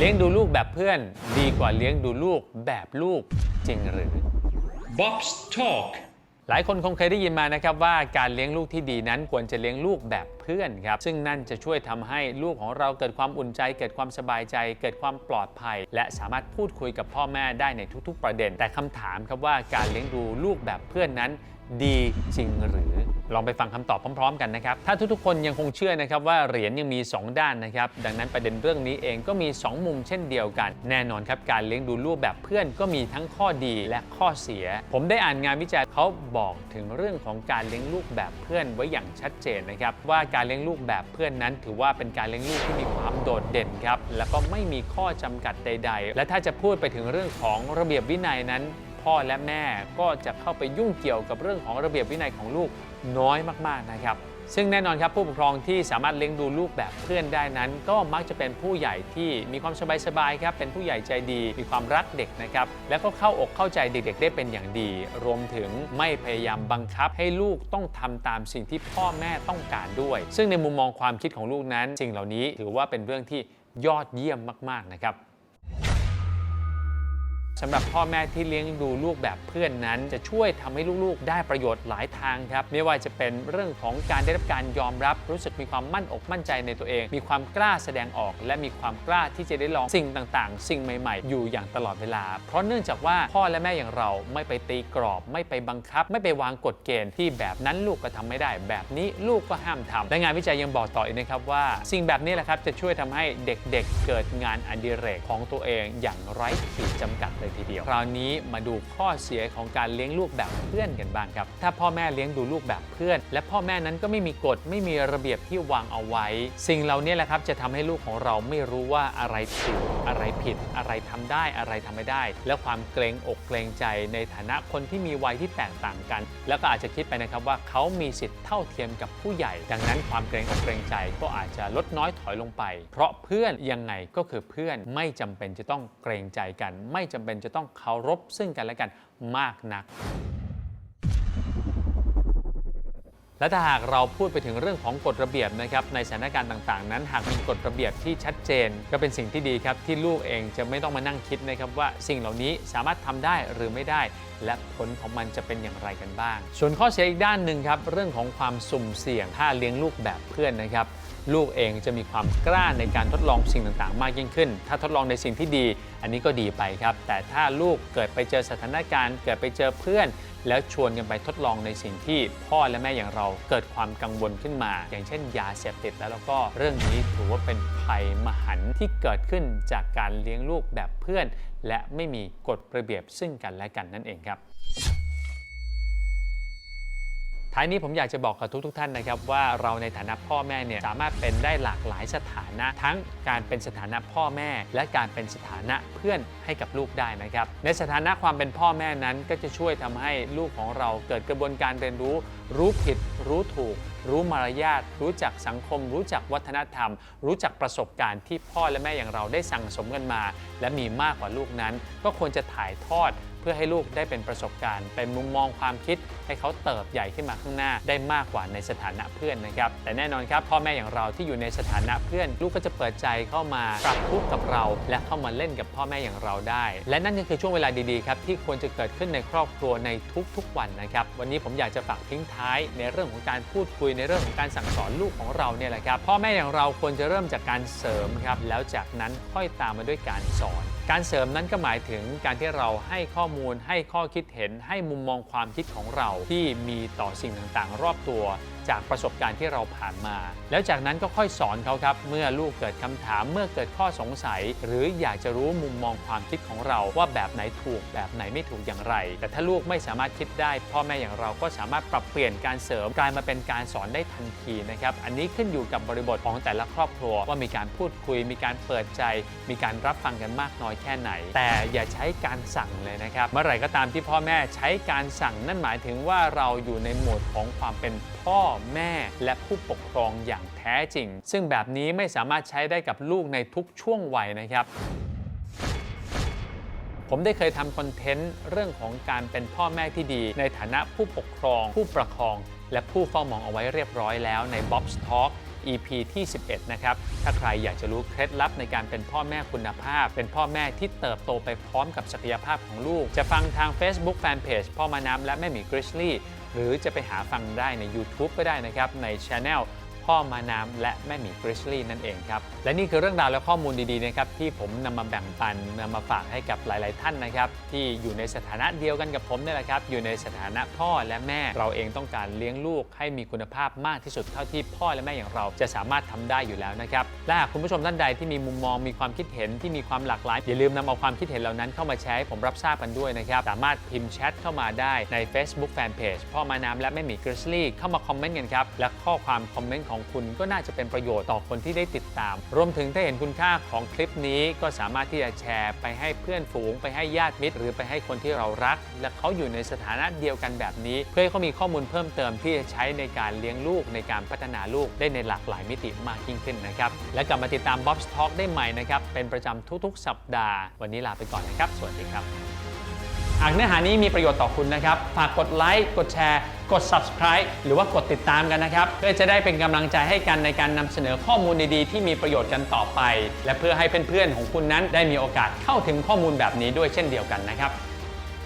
เลี้ยงดูลูกแบบเพื่อน ดีกว่าเลี้ยงดูลูกแบบลูกจริงหรือ Bob's Talk. หลายคนคงเคยได้ยินมานะครับว่าการเลี้ยงลูกที่ดีนั้นควรจะเลี้ยงลูกแบบเพื่อนครับซึ่งนั่นจะช่วยทำให้ลูกของเราเกิดความอุ่นใจ เกิดความสบายใจ เกิดความปลอดภัย และสามารถพูดคุยกับพ่อแม่ได้ในทุกๆ ประเด็น แต่คำถามครับว่าการเลี้ยงดูลูกแบบเพื่อนนั้นดีจริงหรือ ลองไปฟังคำตอบพร้อม ๆ กันนะครับ ถ้าทุกๆ คนยังคงเชื่อนะครับว่าเหรียญยังมี 2 ด้านนะครับ ดังนั้นประเด็นเรื่องนี้เองก็มี 2 มุมเช่นเดียวกัน แน่นอนครับ การเลี้ยงดูลูกแบบเพื่อนก็มีทั้งข้อดีและข้อเสีย ผมได้อ่านงานวิจัยเขาบอกถึงเรื่องของการเลี้ยงลูกแบบเพื่อนไว้อย่างชัดเจนนะครับว่าการเลี้ยงลูกแบบเพื่อนนั้น ถือว่าเป็นการเลี้ยงลูกที่มีความโดดเด่นครับแล้วก็ไม่มีข้อจำกัดใด ๆ และถ้าจะพูดไปถึงเรื่องของระเบียบวินัยนั้น พ่อและแม่ก็จะเข้าไปยุ่งเกี่ยวกับเรื่องของระเบียบวินัยของลูกน้อยมากๆนะครับซึ่งแน่นอนครับผู้ปกครองที่สามารถเลี้ยงดูลูกแบบเพื่อนได้นั้น ก็มักจะเป็นผู้ใหญ่ที่มีความสบายๆครับเป็นผู้ใหญ่ใจดี มีความรักเด็กนะครับแล้วก็เข้าอกเข้าใจเด็กๆ ได้เป็นอย่างดี รวมถึงไม่พยายามบังคับให้ลูกต้องทำตามสิ่งที่พ่อแม่ต้องการด้วย ซึ่งในมุมมองความคิดของลูกนั้นสิ่งเหล่านี้ถือว่าเป็นเรื่องที่ยอดเยี่ยมมากๆนะครับ สำหรับพ่อแม่ที่เลี้ยงดูลูกแบบเพื่อนนั้น จะช่วยทำให้ลูกๆ ได้ประโยชน์หลายทางครับ ไม่ว่าจะเป็นเรื่องของการได้รับการยอมรับ รู้สึกมีความมั่นอกมั่นใจในตัวเอง มีความกล้าแสดงออก และมีความกล้าที่จะได้ลองสิ่งต่างๆ สิ่งใหม่ๆ อยู่อย่างตลอดเวลา เพราะเนื่องจากว่าพ่อและแม่อย่างเราไม่ไปตีกรอบ ไม่ไปบังคับ ไม่ไปวางกฎเกณฑ์ที่แบบนั้นลูกก็ทำไม่ได้ แบบนี้ลูกก็ห้ามทำและงานวิจัยยังบอกต่ออีกนะครับว่า สิ่งแบบนี้แหละครับจะช่วยทำให้เด็กๆ เกิดงานอดิเรกของตัวเองอย่างไร้ขีดจำกัดเลยทีเดียว คราวนี้มาดูข้อเสียของการเลี้ยงลูกแบบเพื่อนกันบ้างครับ ถ้าพ่อแม่เลี้ยงดูลูกแบบเพื่อน และพ่อแม่นั้นก็ไม่มีกฎไม่มีระเบียบที่วางเอาไว้ สิ่งเหล่านี้แหละครับจะทำให้ลูกของเราไม่รู้ว่าอะไรถูกอะไรผิด อะไรทำได้อะไรทำไม่ได้ และความเกรงอกเกรงใจในฐานะคนที่มีวัยที่แตกต่างกัน แล้วก็อาจจะคิดไปนะครับว่าเขามีสิทธิ์เท่าเทียมกับผู้ใหญ่ ดังนั้นความเกรงอกเกรงใจก็อาจจะลดน้อยถอยลงไป เพราะเพื่อนยังไงก็คือเพื่อนไม่จำเป็นจะต้องเกรงใจกัน ไม่จำเป็นจะต้องเคารพซึ่งกันและกันมากนักและถ้าหากเราพูดไปถึงเรื่องของกฎระเบียบนะครับในสถานการณ์ต่างๆ นั้น หากมีกฎระเบียบที่ชัดเจน ก็เป็นสิ่งที่ดีครับที่ลูกเองจะไม่ต้องมานั่งคิดนะครับว่าสิ่งเหล่านี้สามารถทำได้หรือไม่ได้และผลของมันจะเป็นอย่างไรกันบ้าง ส่วนข้อเสียอีกด้านหนึ่งครับ เรื่องของความสุ่มเสี่ยง ถ้าเลี้ยงลูกแบบเพื่อนนะครับ ลูกเองจะมีความกล้าในการทดลองสิ่งต่างๆ มากยิ่งขึ้น ถ้าทดลองในสิ่งที่ดี อันนี้ก็ดีไปครับ แต่ถ้าลูกเกิดไปเจอสถานการณ์ เกิดไปเจอเพื่อน แล้วชวนกันไปทดลองในสิ่งที่พ่อและแม่อย่างเราเกิดความกังวลขึ้นมา อย่างเช่น ยาเสพติดแล้วแล้วก็เรื่องนี้ถือว่าเป็นภัยมหันต์ที่เกิดขึ้นจากการเลี้ยงลูกแบบเพื่อน และไม่มีกฎระเบียบซึ่งกันและกันนั่นเองครับท้ายนี้ผมอยากจะบอกกับทุกๆทท่านนะครับว่าเราในฐานะพ่อแม่เนี่ยสามารถเป็นได้หลากหลายสถานะ ทั้งการเป็นสถานะพ่อแม่ และการเป็นสถานะเพื่อนให้กับลูกได้นะครับในสถานะความเป็นพ่อแม่นั้นก็จะช่วยทำให้ลูกของเราเกิดกระบวนการเรียนรู้รู้ผิด รู้ถูก รู้มารยาท รู้จักสังคม รู้จักวัฒนธรรม รู้จักประสบการณ์ที่พ่อและแม่อย่างเราได้สั่งสมกันมา และมีมากกว่าลูกนั้น ก็ควรจะถ่ายทอดเพื่อให้ลูกได้เป็นประสบการณ์ เป็นมุมมองความคิด ให้เขาเติบใหญ่ขึ้นมาข้างหน้าได้มากกว่าในสถานะเพื่อนนะครับ แต่แน่นอนครับพ่อแม่อย่างเราที่อยู่ในสถานะเพื่อน ลูกก็จะเปิดใจเข้ามาปรับทุกข์กับเรา และเข้ามาเล่นกับพ่อแม่อย่างเราได้ และนั่นก็คือช่วงเวลาดีๆครับที่ควรจะเกิดขึ้นในครอบครัวในทุกๆวันนะครับวันนี้ผมอยากจะฝากทิ้งท้ายในเรื่องของการพูดคุยในเรื่องของการสั่งสอนลูกของเราเนี่ยแหละครับพ่อแม่อย่างเราควรจะเริ่มจากการเสริมครับแล้วจากนั้นค่อยตามมาด้วยการสอน การเสริมนั้นก็หมายถึงการที่เราให้ข้อมูลให้ข้อคิดเห็นให้มุมมองความคิดของเราที่มีต่อสิ่งต่างๆ รอบตัว จากประสบการณ์ที่เราผ่านมา แล้วจากนั้นก็ค่อยสอนเขาครับ เมื่อลูกเกิดคำถามเมื่อเกิดข้อสงสัย หรืออยากจะรู้มุมมองความคิดของเราว่าแบบไหนถูกแบบไหนไม่ถูกอย่างไร แต่ถ้าลูกไม่สามารถคิดได้ พ่อแม่อย่างเราก็สามารถปรับเปลี่ยนการเสริมกลายมาเป็นการสอนได้ทันทีนะครับอันนี้ขึ้นอยู่กับบริบทของแต่ละครอบครัวว่ามีการพูดคุย มีการเปิดใจ มีการรับฟังกันมากน้อยแค่ไหน แต่อย่าใช้การสั่งเลยนะครับเมื่อไหร่ก็ตามที่พ่อแม่ใช้การสั่งนั่นหมายถึงว่าเราอยู่ในโหมดของความเป็นพ่อแม่และผู้ปกครองอย่างแท้จริง ซึ่งแบบนี้ไม่สามารถใช้ได้กับลูกในทุกช่วงวัยนะครับผมได้เคยทำคอนเทนต์เรื่องของการเป็นพ่อแม่ที่ดี ในฐานะผู้ปกครอง ผู้ประคอง และผู้เฝ้ามองเอาไว้เรียบร้อยแล้วใน Bob's Talk EP ที่ 11 นะครับ ถ้าใครอยากจะรู้เคล็ดลับในการเป็นพ่อแม่คุณภาพ เป็นพ่อแม่ที่เติบโตไปพร้อมกับศักยภาพของลูก จะฟังทาง Facebook Fanpage พ่อมาน้ำและแม่หมีกริชลี่ รือจะไปหาฟังได้ใน YouTube ก็ได้นะครับใน Channel พ่อมาน้ำและแม่หมีกริชลี่นั่นเองครับ และนี่คือเรื่องราวและข้อมูลดีๆนะครับที่ผมนำมาแบ่งปันนำมาฝากให้กับหลาย ๆ ท่านนะครับที่อยู่ในสถานะเดียวกันกับผมนี่แหละครับอยู่ในสถานะพ่อและแม่เราเองต้องการเลี้ยงลูกให้มีคุณภาพมากที่สุดเท่าที่พ่อและแม่อย่างเราจะสามารถทำได้อยู่แล้วนะครับและหากคุณผู้ชมท่านใดที่มีมุมมองมีความคิดเห็นที่มีความหลากหลายอย่าลืมนำเอาความคิดเห็นเหล่านั้นเข้ามาแชร์ให้ผมรับทราบกันด้วยนะครับสามารถพิมพ์แชทเข้ามาได้ใน Facebook Fanpage พ่อมาน้ำและแม่หมีกริชลี่เข้ามาคอมเมนต์กันครับและข้อความคอมเมนต์ของคุณก็น่าจะเป็นประโยชน์ต่อคนที่ได้ติดตาม รวมถึงถ้าเห็นคุณค่าของคลิปนี้ก็สามารถที่จะแชร์ไปให้เพื่อนฝูง ไปให้ญาติมิตร หรือไปให้คนที่เรารัก และเขาอยู่ในสถานะเดียวกันแบบนี้ เพื่อให้เขามีข้อมูลเพิ่มเติมที่จะใช้ในการเลี้ยงลูกในการพัฒนาลูกได้ในหลากหลายมิติมากยิ่งขึ้นนะครับและกลับมาติดตาม Bob's Talk ได้ใหม่นะครับเป็นประจำทุกๆ สัปดาห์ วันนี้ลาไปก่อนนะครับ สวัสดีครับ หากเนื้อหานี้มีประโยชน์ต่อคุณนะครับ ฝากกดไลค์กดแชร์กด subscribe หรือว่ากดติดตามกันนะครับ เพื่อจะได้เป็นกำลังใจให้กันในการนำเสนอข้อมูลดีๆ ที่มีประโยชน์กันต่อไป และเพื่อให้เพื่อนๆของคุณนั้นได้มีโอกาสเข้าถึงข้อมูลแบบนี้ด้วยเช่นเดียวกันนะครับ